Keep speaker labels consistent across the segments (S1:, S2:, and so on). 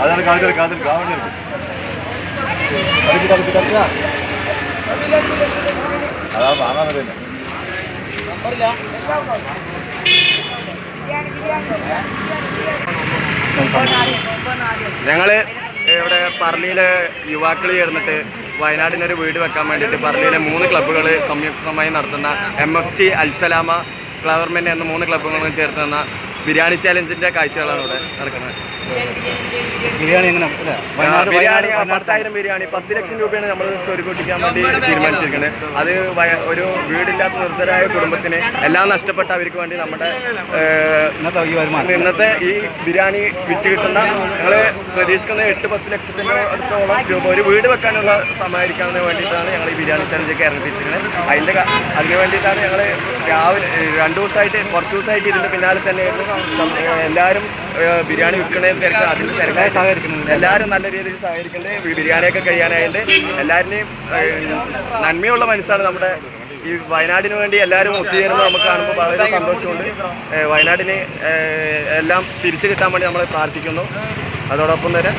S1: அதான் காதல் காதல் காவல் இருக்கு தடுக்கு தடுக்கு அதான் அதான் நம்பர்ல
S2: ഞങ്ങൾ ഇവിടെ പറളിയിലെ യുവാക്കൾ ചേർന്നിട്ട് വയനാടിനൊരു വീട് വെക്കാൻ വേണ്ടിയിട്ട് പറളിയിലെ മൂന്ന് ക്ലബ്ബുകൾ സംയുക്തമായി നടത്തുന്ന എം എഫ് സി അൽസലാമ ഫ്ലവർമെൻ എന്ന മൂന്ന് ക്ലബ്ബുകളും ചേർത്ത് ബിരിയാണി ചാലഞ്ചിന്റെ കാഴ്ചകളാണ് ഇവിടെ നടക്കുന്നത്.
S3: ബിരിയാണി എങ്ങനെ?
S2: ബിരിയാണി പത്തായിരം ബിരിയാണി പത്ത് ലക്ഷം രൂപയാണ് നമ്മൾ സ്വരുക്കൂട്ടിക്കാൻ വേണ്ടി തീരുമാനിച്ചിരിക്കുന്നത്. അത് ഒരു വീടില്ലാത്ത നിർദ്ധരായ കുടുംബത്തിന് എല്ലാം നഷ്ടപ്പെട്ട അവർക്ക് വേണ്ടി നമ്മുടെ
S3: ഇന്നത്തെ ഈ
S2: ബിരിയാണി വിറ്റ് കിട്ടുന്ന ഞങ്ങൾ പ്രതീക്ഷിക്കുന്ന എട്ട് പത്ത് ലക്ഷത്തിന് അടുത്തോളം രൂപ ഒരു വീട് വെക്കാനുള്ള സമാഹരിക്കാവുന്നതിന് വേണ്ടിയിട്ടാണ് ഞങ്ങൾ ഈ ബിരിയാണി ചലഞ്ചൊക്കെ ഇറങ്ങിപ്പിച്ചിരിക്കുന്നത് അതിന്റെ അതിന് വേണ്ടിയിട്ടാണ് ഞങ്ങൾ രാവിലെ രണ്ടു ദിവസമായിട്ട് കുറച്ച് ദിവസമായിട്ട് ഇതിന്റെ പിന്നാലെ തന്നെയായിരുന്നു എല്ലാവരും ബിരിയാണി വിൽക്കണേ തിരക്ക് അതിന് തിരക്കായി
S3: സഹകരിക്കുന്നുണ്ട്.
S2: എല്ലാവരും നല്ല രീതിയിൽ സഹകരിക്കുന്നുണ്ട് ഈ ബിരിയാണിയൊക്കെ കഴിയാനായിട്ട് എല്ലാവരുടെയും നന്മയുള്ള മനസ്സാണ് നമ്മുടെ ഈ വയനാടിന് വേണ്ടി എല്ലാവരും ഒത്തുചേരുന്നത് നമുക്ക് കാണുമ്പോൾ വളരെ സന്തോഷമുണ്ട്. വയനാടിനെ എല്ലാം തിരിച്ചു കിട്ടാൻ വേണ്ടി നമ്മൾ പ്രാർത്ഥിക്കുന്നു. അതോടൊപ്പം തന്നെ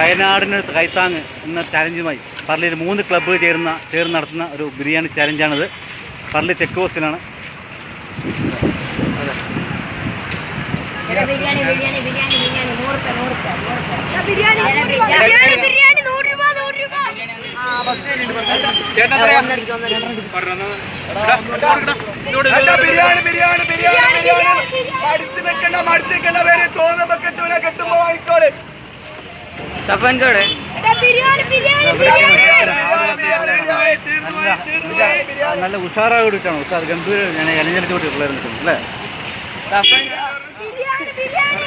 S3: വയനാടിന് കൈത്താങ് എന്ന ചാലഞ്ചുമായി പറളിയിൽ മൂന്ന് ക്ലബ്ബ് ചേർന്ന ചേർന്ന് നടത്തുന്ന ഒരു ബിരിയാണി ചാലഞ്ചാണിത് പറളി ചെക്ക് പോസ്റ്റിലാണ്.
S4: ബിരിയാണി ബിരിയാണി ബിരിയാണി
S2: അടിച്ചു നിൽക്കണ്ട മടിച്ചു നിൽക്കണ്ട. പേര് തോന്നുമ്പോ കെട്ടൂല കെട്ടുമ്പോ വാങ്ങിക്കോളെ.
S5: ബിരിയാണി
S3: നല്ല നല്ല ഉഷാറായി കൂടിയിട്ടാണ് ഉഷാർ ഗംഭീര ഞാൻ എലഞ്ഞെടുത്ത് കൂട്ടി പിള്ളേർ നിൽക്കുന്നു അല്ലേ?
S5: ബിരിയാണി ബിരിയാണി.